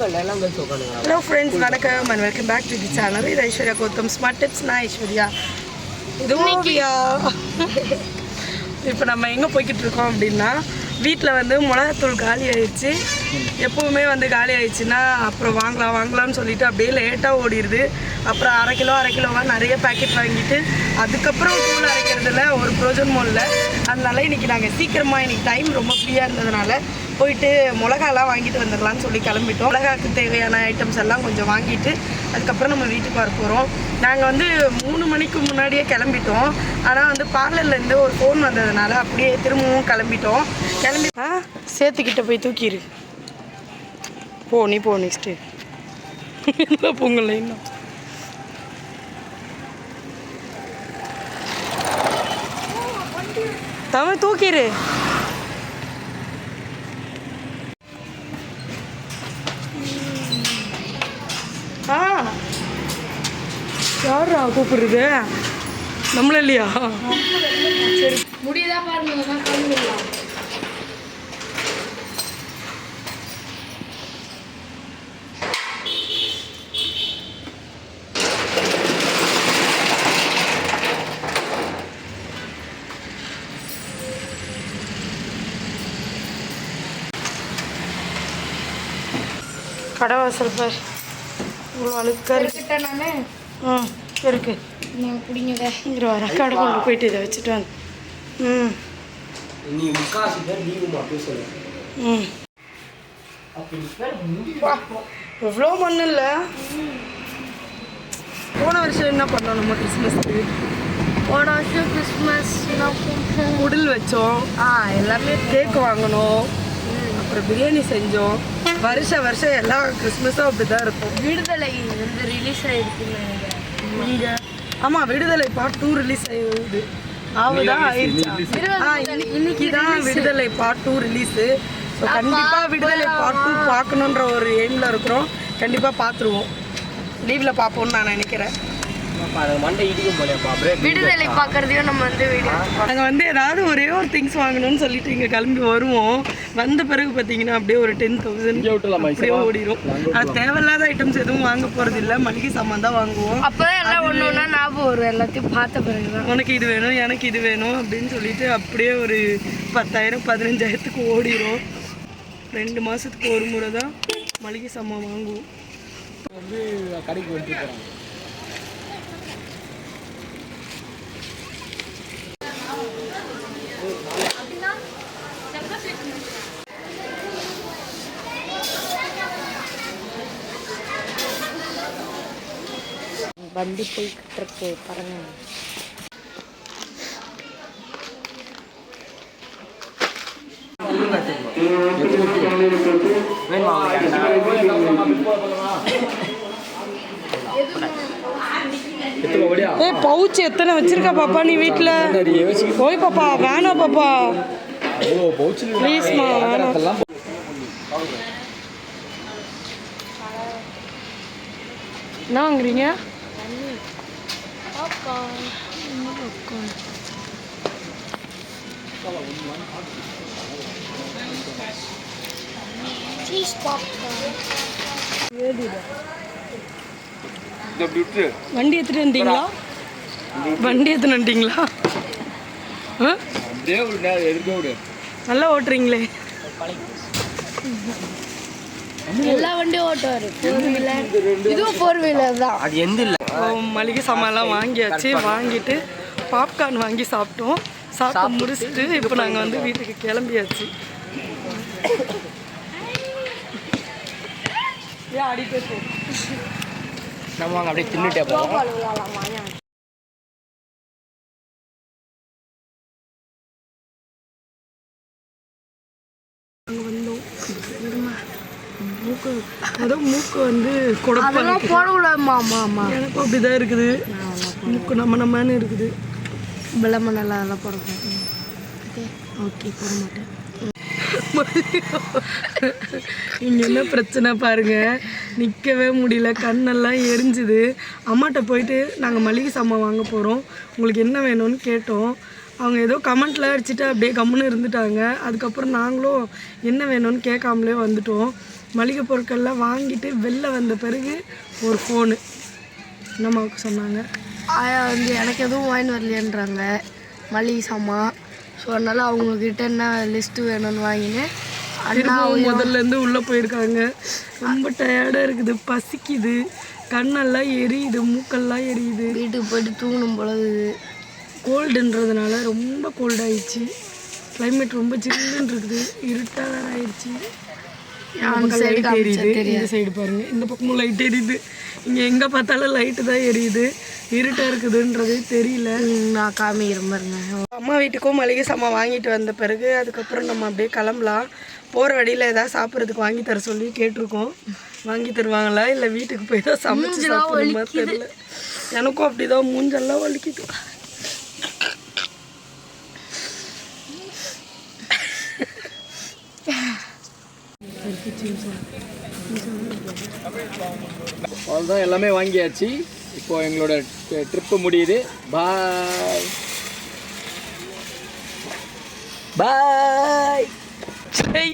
Hello friends வணக்கம். And welcome back to the channel இது Aishwarya Gautham smart tips நான் ஐஸ்வர்யா. இது ஓவியா. இப்போ நம்ம எங்கே போய்கிட்டு இருக்கோம் அப்படின்னா வீட்டில் வந்து மிளகாத்தூள் காலி ஆயிடுச்சு. எப்பவுமே வந்து காலி ஆயிடுச்சுன்னா அப்புறம் வாங்கலாம் வாங்கலாம்னு சொல்லிட்டு அப்படியே லேட்டாக ஓடிடுது. அப்புறம் அரை கிலோ அரை கிலோவா நிறைய பேக்கெட் வாங்கிட்டு அதுக்கப்புறம் தூள் அரைக்கிறதுல ஒரு ப்ரோஜனமும் இல்லை. அதனால இன்னைக்கு நாங்கள் சீக்கிரமாக இன்னைக்கு டைம் ரொம்ப ஃப்ரீயாக இருந்ததுனால போயிட்டு மிளகாலாம் வாங்கிட்டு வந்துடலாம்னு சொல்லி கிளம்பிட்டோம். மிளகாக்கு தேவையான ஐட்டம்ஸ் எல்லாம் கொஞ்சம் வாங்கிட்டு அதுக்கப்புறம் நம்ம வீட்டுக்கு வர போகிறோம் நாங்கள் வந்து மூணு மணிக்கு முன்னாடியே கிளம்பிட்டோம். ஆனால் வந்து பார்லர்லேருந்து ஒரு ஃபோன் வந்ததுனால அப்படியே திரும்பவும் கிளம்பிட்டோம். கிளம்பி ஆ சேர்த்துக்கிட்ட போய் தூக்கிடு போ நீ போ நெக்ஸ்ட்டு என்ன பொங்கல் இன்னும்? தமிழ் தூக்கிடு யாரா கூப்பிடுறது? நம்மள இல்லையா சரி முடியதா பாருங்க கடை வாசல் பார். இவ்வளோ அழுக்கா இருக்கு. ம் இருக்கு. நான் குடிங்கத இங்கே வர கடை கொண்டு போயிட்டு இதை வச்சுட்டு வந்து ம். நீ முக்காசி பேர் சொல்லு ம். எவ்வளோ மண் இல்லை போன வருஷம் என்ன பண்ணோம் நம்ம கிறிஸ்மஸ்க்கு? போன வருஷம் கிறிஸ்மஸ் குடில் வச்சோம். ஆ எல்லாமே கேக் வாங்கினோம். அப்புறம் பிரியாணி செஞ்சோம். வருஷ வருஷம் எல்லா கிறிஸ்மஸும் அப்படி தான் இருக்கும் விடுதலை வந்து ரிலீஸ் இங்கே ஆமாம் விடுதலை பார்ட் டூ ரிலீஸ் ஆகுது ஆகுதான் ஆயிடுச்சா. ஆ இன்னைக்கு தான் விடுதலை பார்ட் டூ ரிலீஸு ஸோ கண்டிப்பாக விடுதலை பார்ட் டூ பார்க்கணுன்ற ஒரு எய்மில் இருக்கிறோம். கண்டிப்பாக பார்த்துருவோம். லீவில் பார்ப்போம்னு நான் நினைக்கிறேன். விடுதலை பார்க்கறதையும் நம்ம வந்து வீடியோ நாங்கள் வந்து ஏதாவது ஒரே ஒரு திங்ஸ் வாங்கணும்னு சொல்லிட்டு இங்கே கிளம்பி வருவோம். வந்த பிறகு பார்த்தீங்கன்னா அப்படியே ஒரு டென் தௌசண்ட் அப்படியே ஓடிடும் அது தேவையில்லாத ஐட்டம்ஸ் எதுவும் வாங்க போகிறது இல்லை. மளிகை சாமான் தான் வாங்குவோம். அப்பதான் எல்லாம் ஒன்று ஒன்றா ஞாபகம் வரும். எல்லாத்தையும் பார்த்த பிறகுதான். உனக்கு இது வேணும் எனக்கு இது வேணும் அப்படின்னு சொல்லிட்டு அப்படியே ஒரு பத்தாயிரம் பதினஞ்சாயிரத்துக்கு ஓடிடும் ரெண்டு மாதத்துக்கு ஒரு முறை தான் மளிகை சாமான் வாங்குவோம். வந்து கடைக்கு வந்துட்டு போகிறாங்க வண்டி போய்கிட்டு இருக்கு பாருங்க. ஓடியா ஏ பவுச் எத்தனை வச்சிருக்கா பாப்பா நீ வீட்டில் போய் பாப்பா வேணாம் பாப்பா. ப்ளீஸ்மா வேணாம். என்ன வாங்குறீங்க? சீஸ் பாப்கார்ன் இந்த அப்படி விட்டு வண்டி எடுத்துட்டு வந்தீங்களா? வண்டி எடுத்துட்டு விடு. நல்லா ஓட்டுறீங்களே. எல்லா வண்டியும் ஓட்டுவார். இதுவும் ஃபோர் வீலர் தான். அது எந்த மளிகை சாமான்லாம் வாங்கியாச்சு. வாங்கிட்டு பாப்கார்ன் வாங்கி சாப்பிட்டோம். சாப்பிட்டு முடிச்சுட்டு இப்போ நாங்கள் வந்து வீட்டுக்கு கிளம்பியாச்சு. ஏன் ஆடிட்டே போ நம்ம அங்கே அப்படியே தின்னுட்டே வந்தோம் மூக்கு அதான் மூக்கு வந்து குடப்பா அதெல்லாம் போடக்கூடாதுமா ஆமா ஆமா எனக்கும் அப்படிதான் இருக்குது. மூக்கு நம்ம நம்மன்னு இருக்குது. வெள்ளமண் எல்லாம் அதெல்லாம் போடக்கூடாது. ஓகே போட மாட்டேன் இங்கே என்ன பிரச்சனை பாருங்க? நிற்கவே முடியல. கண்ணெல்லாம் எரிஞ்சுது. அம்மாட்ட போயிட்டு நாங்கள் மளிகை சாமான் வாங்க போகிறோம் உங்களுக்கு என்ன வேணும்னு கேட்டோம். அவங்க ஏதோ கமெண்ட்டில் அடிச்சுட்டு அப்படியே கம்முன்னு இருந்துட்டாங்க. அதுக்கப்புறம் நாங்களும் என்ன வேணும்னு கேட்காமலே வந்துட்டோம். மளிகை பொருட்கள்லாம் வாங்கிட்டு வெளில வந்த பிறகு ஒரு ஃபோனு என்னம்மாவுக்கு சொன்னாங்க? ஆயா வந்து எனக்கு எதுவும் வாங்கி வரலையன்றாங்க. மளிகை சாமான். ஸோ அதனால் அவங்கக்கிட்ட என்ன லிஸ்ட்டு வேணும்னு வாங்கினேன். திரும்பவும் முதல்ல இருந்து உள்ளே போயிருக்காங்க. ரொம்ப டயர்டாக இருக்குது. பசிக்குது. கண்ணெல்லாம் எரியுது. மூக்கெல்லாம் எரியுது. வீட்டுக்கு போயிட்டு தூங்கணும் பொழுது கோல்டுன்றதுனால ரொம்ப கோல்ட் ஆயிடுச்சு. கிளைமேட் ரொம்ப ஜில்லுன்னு இருக்குது. இருட்டாக வேற ஆயிடுச்சு. லைட் எரியுது. இந்த சைடு பாருங்க. இந்த பக்கமும் லைட் எரியுது. இங்கே எங்கே பார்த்தாலும் லைட்டு தான் எரியுது. இருட்டாக இருக்குதுன்றது தெரியல. நான் காமிக்கிறேன் பாருங்க அம்மா வீட்டுக்கும் மளிகை சாமான் வாங்கிட்டு வந்த பிறகு அதுக்கப்புறம் நம்ம அப்படியே கிளம்பலாம். போகிற வழியில் ஏதாவது சாப்பிட்றதுக்கு வாங்கி தர சொல்லி கேட்டிருக்கோம். வாங்கி தருவாங்களா இல்லை வீட்டுக்கு போய் தான் சமைச்சு சாப்பிடணுமா தெரியல. எனக்கும் அப்படிதான் மூஞ்செல்லாம் வலிக்குது. அவ்வளோதான் எல்லாமே வாங்கியாச்சு. இப்போ எங்களோட ட்ரிப்பு முடியுது. பாய் பாய் சரி